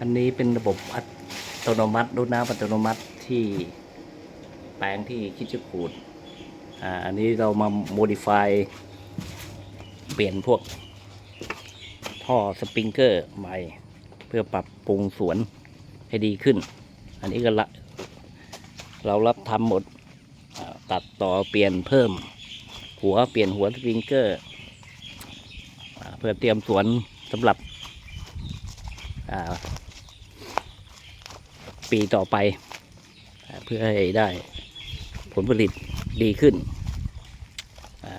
อันนี้เป็นระบบอัตโนมัติรดน้ำอัตโนมัติที่แปลงที่คิดจะขูดอ่าอันนี้เรามา modify เปลี่ยนพวกท่อสปริงเกอร์ใหม่ เพื่อปรับปรุงสวนให้ดีขึ้น อันนี้ก็ละเรารับทำหมดตัดต่อเปลี่ยนเพิ่ม หัวเปลี่ยนหัวสปริงเกอร์เพื่อเตรียมสวนสำหรับอ่า ปีต่อไป เพื่อให้ได้ผลผลิตดีขึ้น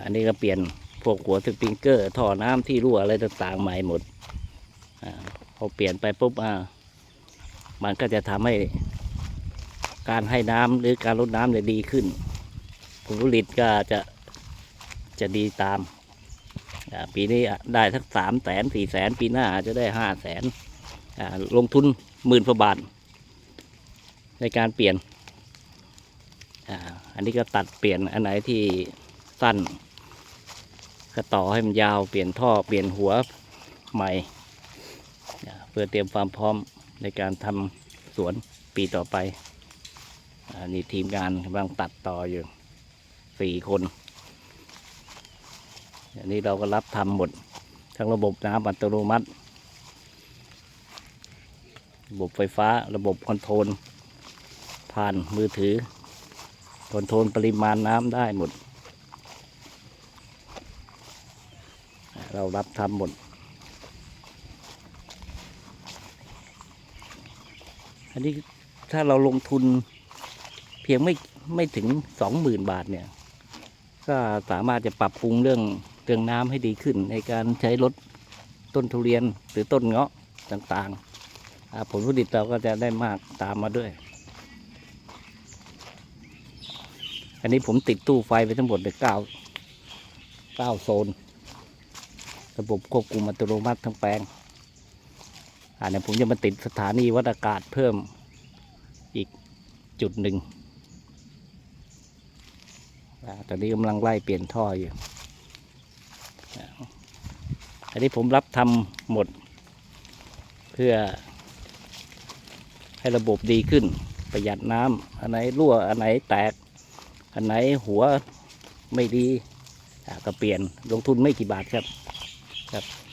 อันนี้ก็เปลี่ยนพวกหัวสปริงเกอร์ท่อน้ำที่รั่วอะไรต่างๆใหม่หมดพอเปลี่ยนไปปุ๊บมันก็จะทำให้การให้น้ำหรือการลดน้ำเนี่ยดีขึ้น ผลผลิตก็จะจะดีตามปีนี้ได้สักสามแสนสี่แสนปีหน้าอาจจะได้ห้าแสนลงทุนหมื่นกว่าบาท ในการเปลี่ยนอาอันนี้ก็ตัดเปลี่ยนอันไหนที่สั้น ก็ต่อให้มันยาวเปลี่ยนท่อเปลี่ยนหัวใหม่ เพื่อเตรียมความพร้อมในการทำสวนปีต่อไปอันนี้ทีมงานกำลังตัดต่ออยู่สี่คนอันนี้เราก็รับทำหมด ทั้งระบบน้ำอัตโนมัติ ระบบไฟฟ้าระบบคอนโทรล ผ่านมือถือคอนโทรลปริมาณน้ำได้หมด เรารับทำหมด อันนี้ถ้าเราลงทุนเพียงไม่ไม่ถึงสองหมื่นบาทเนี่ย ก็สามารถจะปรับปรุงเรื่องเรื่องน้ำให้ดีขึ้น ในการใช้ลดต้นทุเรียนหรือต้นเงาะต่างๆอ่าผลผลิตเราก็จะได้มากตามมาด้วย อันนี้ผมติดตู้ไฟไปทั้งหมดเลยเก้าเก้าโซน ระบบควบคุมอัตโนมัติทั้งแปลงอ่าเนี่ยผมจะมาติดสถานีวัดอากาศเพิ่มอีกจุดหนึ่งอ่ตอนนี้กำลังไล่เปลี่ยนท่ออยู่ อันนี้ผมรับทำหมด เพื่อให้ระบบดีขึ้น ประหยัดน้ำอันไหนรั่วอันไหนแตก อันไหนหัวไม่ดีก็เปลี่ยนลงทุนไม่กี่บาทครับครับ